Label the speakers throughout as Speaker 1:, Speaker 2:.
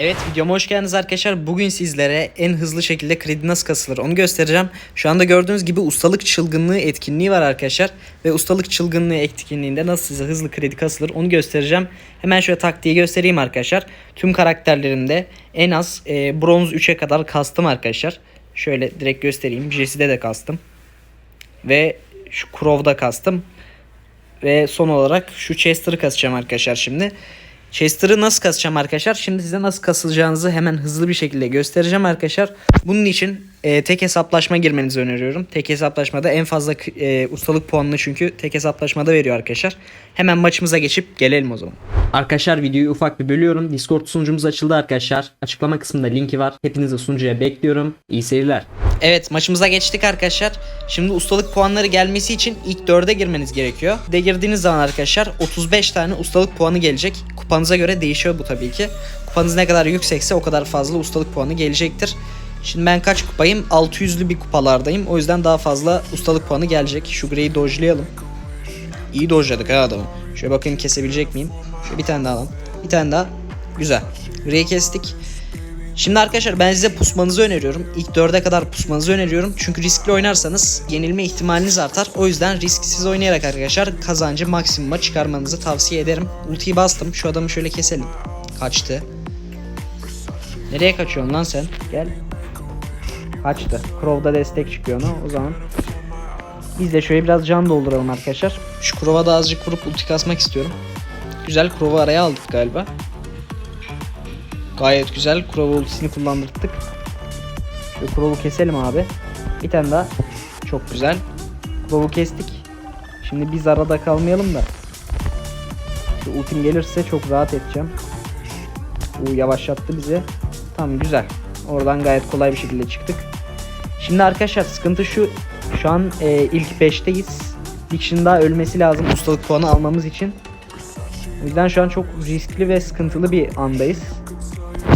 Speaker 1: Evet videoma hoş geldiniz arkadaşlar. Bugün sizlere en hızlı şekilde kredi nasıl kasılır onu göstereceğim. Şu anda gördüğünüz gibi ustalık çılgınlığı etkinliği var arkadaşlar. Ve ustalık çılgınlığı etkinliğinde nasıl size hızlı kredi kasılır onu göstereceğim. Hemen şöyle taktiği göstereyim arkadaşlar. Tüm karakterlerimde en az e, bronz 3'e kadar kastım arkadaşlar. Şöyle direkt göstereyim. Jesse'de de kastım. Ve şu Crow'da kastım. Ve son olarak şu Chester'ı kasacağım arkadaşlar şimdi. Chester'ı nasıl kasacağım arkadaşlar? Şimdi size nasıl kasılacağınızı hemen hızlı bir şekilde göstereceğim arkadaşlar. Bunun için e, tek hesaplaşma girmenizi öneriyorum. Tek hesaplaşmada en fazla e, ustalık puanını çünkü tek hesaplaşmada veriyor arkadaşlar. Hemen maçımıza geçip gelelim o zaman. Arkadaşlar videoyu ufak bir bölüyorum. Discord sunucumuz açıldı arkadaşlar. Açıklama kısmında linki var. Hepinizi sunucuya bekliyorum. İyi seyirler. Evet maçımıza geçtik arkadaşlar. Şimdi ustalık puanları gelmesi için ilk 4'e girmeniz gerekiyor. De girdiğiniz zaman arkadaşlar 35 tane ustalık puanı gelecek. Kupanıza göre değişiyor bu tabii ki. Kupanız ne kadar yüksekse o kadar fazla ustalık puanı gelecektir. Şimdi ben kaç kupayım? 600'lü bir kupalardayım. O yüzden daha fazla ustalık puanı gelecek. Şu Grey'i dojlayalım. İyi dojladık ha adamı. Şöyle bakayım kesebilecek miyim? Şöyle bir tane daha alalım. Bir tane daha. Güzel. Grey'i kestik. Şimdi arkadaşlar ben size pusmanızı öneriyorum. İlk 4'e kadar pusmanızı öneriyorum. Çünkü riskli oynarsanız yenilme ihtimaliniz artar. O yüzden risksiz oynayarak arkadaşlar kazancı maksimuma çıkarmanızı tavsiye ederim. Ultiyi bastım. Şu adamı şöyle keselim. Kaçtı. Nereye kaçıyorsun lan sen? Gel. Kaçtı. Crow'da destek çıkıyor ona. O zaman biz de şöyle biraz can dolduralım arkadaşlar. Şu Crow'a da azıcık vurup ulti kasmak istiyorum. Güzel Crow'u araya aldık galiba. Gayet güzel. Crow ultisini kullandırdık. Şu Crow'u keselim abi. Bir tane daha. Çok güzel. Crow'u kestik. Şimdi biz arada kalmayalım da. Şu ultim gelirse çok rahat edeceğim. Bu yavaşlattı bizi. Tamam güzel. Oradan gayet kolay bir şekilde çıktık. Şimdi arkadaşlar sıkıntı şu. Şu an e, ilk 5'teyiz. Bir kişinin daha ölmesi lazım ustalık puanı almamız için. O yüzden şu an çok riskli ve sıkıntılı bir andayız.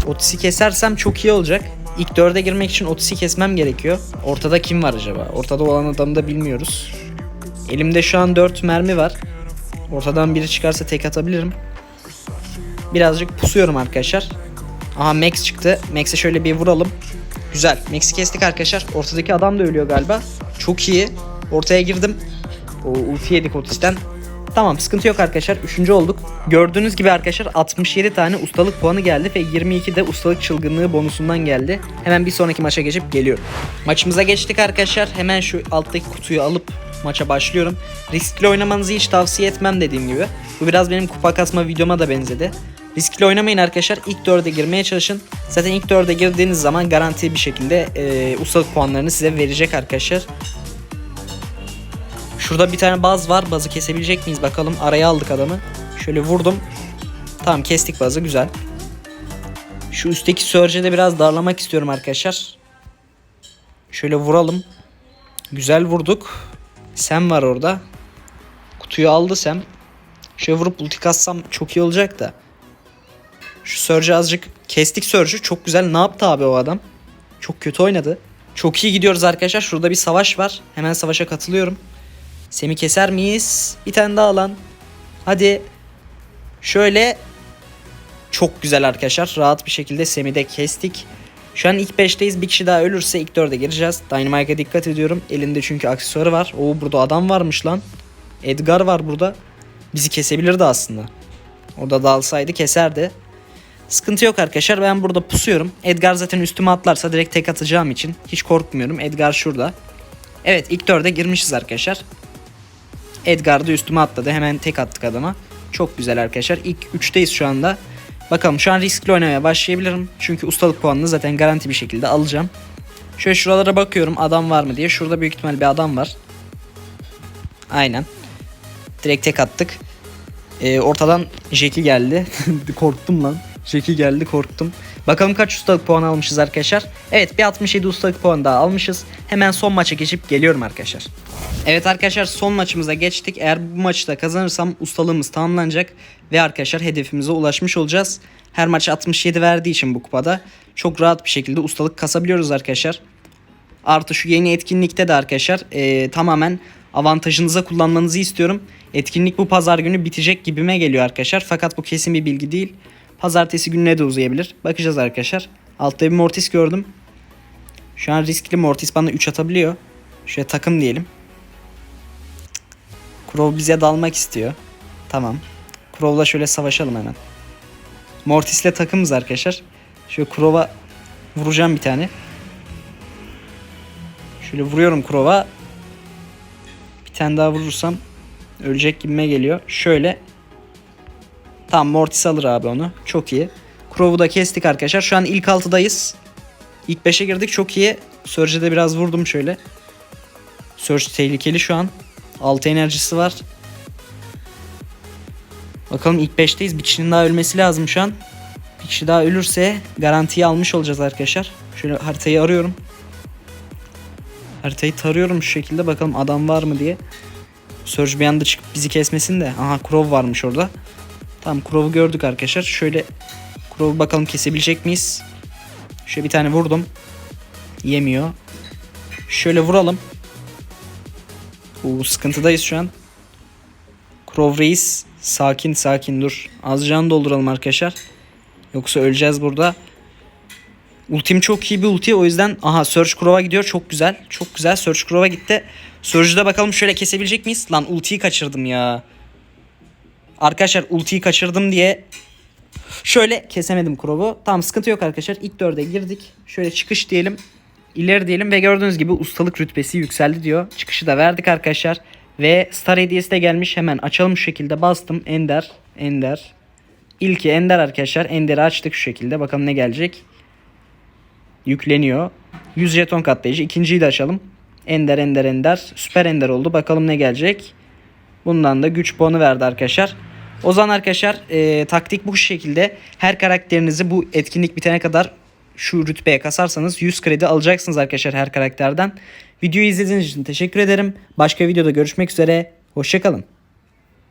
Speaker 1: Otis'i kesersem çok iyi olacak. İlk 4'e girmek için Otis'i kesmem gerekiyor. Ortada kim var acaba? Ortada olan adamı da bilmiyoruz. Elimde şu an 4 mermi var. Ortadan biri çıkarsa tek atabilirim. Birazcık pusuyorum arkadaşlar. Aha Max çıktı. Max'e şöyle bir vuralım. Güzel. Max'i kestik arkadaşlar. Ortadaki adam da ölüyor galiba. Çok iyi. Ortaya girdim. O ulti yedik Otis'ten. Tamam sıkıntı yok arkadaşlar. Üçüncü olduk. Gördüğünüz gibi arkadaşlar 67 tane ustalık puanı geldi ve 22 de ustalık çılgınlığı bonusundan geldi. Hemen bir sonraki maça geçip geliyorum. Maçımıza geçtik arkadaşlar. Hemen şu alttaki kutuyu alıp maça başlıyorum. Riskli oynamanızı hiç tavsiye etmem dediğim gibi. Bu biraz benim kupa kasma videoma da benzedi. Riskli oynamayın arkadaşlar. İlk 4'e girmeye çalışın. Zaten ilk 4'e girdiğiniz zaman garanti bir şekilde e, ustalık puanlarını size verecek arkadaşlar. Şurada bir tane baz var. Bazı kesebilecek miyiz bakalım. Araya aldık adamı. Şöyle vurdum. Tamam kestik bazı güzel. Şu üstteki Surge'e de biraz darlamak istiyorum arkadaşlar. Şöyle vuralım. Güzel vurduk. Sam var orada. Kutuyu aldı Sam. Şöyle vurup ulti kassam çok iyi olacak da. Şu Surge'ı azıcık kestik Surge'ü. Çok güzel. Ne yaptı abi o adam? Çok kötü oynadı. Çok iyi gidiyoruz arkadaşlar. Şurada bir savaş var. Hemen savaşa katılıyorum. Semi keser miyiz? Bir tane daha lan. Hadi. Şöyle. Çok güzel arkadaşlar. Rahat bir şekilde Semi de kestik. Şu an ilk 5'teyiz. Bir kişi daha ölürse ilk 4'e gireceğiz. Dynamite'a dikkat ediyorum. Elinde çünkü aksesuarı var. Oo burada adam varmış lan. Edgar var burada. Bizi kesebilirdi aslında. Orada dalsaydı keserdi. Sıkıntı yok arkadaşlar. Ben burada pusuyorum. Edgar zaten üstüme atlarsa direkt tek atacağım için hiç korkmuyorum. Edgar şurada. Evet ilk 4'e girmişiz arkadaşlar. Edgar da üstüme atladı. Hemen tek attık adama. Çok güzel arkadaşlar. İlk 3'teyiz şu anda. Bakalım şu an riskli oynamaya başlayabilirim. Çünkü ustalık puanını zaten garanti bir şekilde alacağım. Şöyle şuralara bakıyorum adam var mı diye. Şurada büyük ihtimal bir adam var. Aynen. Direkt tek attık. Ee, ortadan Jackie geldi. korktum lan. Jackie geldi korktum. Bakalım kaç ustalık puan almışız arkadaşlar. Evet bir 67 ustalık puan daha almışız. Hemen son maça geçip geliyorum arkadaşlar. Evet arkadaşlar son maçımıza geçtik. Eğer bu maçta kazanırsam ustalığımız tamamlanacak. Ve arkadaşlar hedefimize ulaşmış olacağız. Her maç 67 verdiği için bu kupada çok rahat bir şekilde ustalık kasabiliyoruz arkadaşlar. Artı şu yeni etkinlikte de arkadaşlar e, tamamen avantajınıza kullanmanızı istiyorum. Etkinlik bu pazar günü bitecek gibime geliyor arkadaşlar. Fakat bu kesin bir bilgi değil. Pazartesi gününe de uzayabilir. Bakacağız arkadaşlar. Altta bir Mortis gördüm. Şu an riskli Mortis bana 3 atabiliyor. Şöyle takım diyelim. Crow bize dalmak istiyor. Tamam. Crow'la şöyle savaşalım hemen. Mortis'le takımız arkadaşlar. Şöyle Crow'a vuracağım bir tane. Şöyle vuruyorum Crow'a. Bir tane daha vurursam ölecek gibime geliyor. Şöyle. Tamam Mortis alır abi onu. Çok iyi. Crow'u da kestik arkadaşlar. Şu an ilk 6'dayız. İlk 5'e girdik. Çok iyi. Surge'de biraz vurdum şöyle. Surge tehlikeli şu an. 6 enerjisi var. Bakalım ilk 5'teyiz. Bir kişinin daha ölmesi lazım şu an. Bir kişi daha ölürse garantiyi almış olacağız arkadaşlar. Şöyle haritayı arıyorum. Haritayı tarıyorum şu şekilde bakalım adam var mı diye. Surge bir anda çıkıp bizi kesmesin de. Aha Crow varmış orada. Tamam Crow'u gördük arkadaşlar. Şöyle Crow'u bakalım kesebilecek miyiz? Şöyle bir tane vurdum. Yemiyor. Şöyle vuralım. Oo, sıkıntıdayız şu an. Crow Reis sakin sakin dur. Az can dolduralım arkadaşlar. Yoksa öleceğiz burada. Ultim çok iyi bir ulti o yüzden aha Surge Crow'a gidiyor çok güzel. Çok güzel Surge Crow'a gitti. Surge'da bakalım şöyle kesebilecek miyiz? Lan ultiyi kaçırdım ya. Arkadaşlar ultiyi kaçırdım diye şöyle kesemedim Crow'u. Tamam sıkıntı yok arkadaşlar. İlk dörde girdik. Şöyle çıkış diyelim. İleri diyelim ve gördüğünüz gibi ustalık rütbesi yükseldi diyor. Çıkışı da verdik arkadaşlar. Ve Star hediyesi de gelmiş. Hemen açalım şu şekilde bastım. Ender. Ender. İlki Ender arkadaşlar. Ender'i açtık şu şekilde. Bakalım ne gelecek. Yükleniyor. 100 jeton katlayıcı. İkinciyi de açalım. Ender Ender Ender. Süper Ender oldu. Bakalım ne gelecek. Bundan da güç puanı verdi arkadaşlar. O zaman arkadaşlar e, taktik bu şekilde. Her karakterinizi bu etkinlik bitene kadar şu rütbeye kasarsanız 100 kredi alacaksınız arkadaşlar her karakterden. Videoyu izlediğiniz için teşekkür ederim. Başka videoda görüşmek üzere. Hoşçakalın.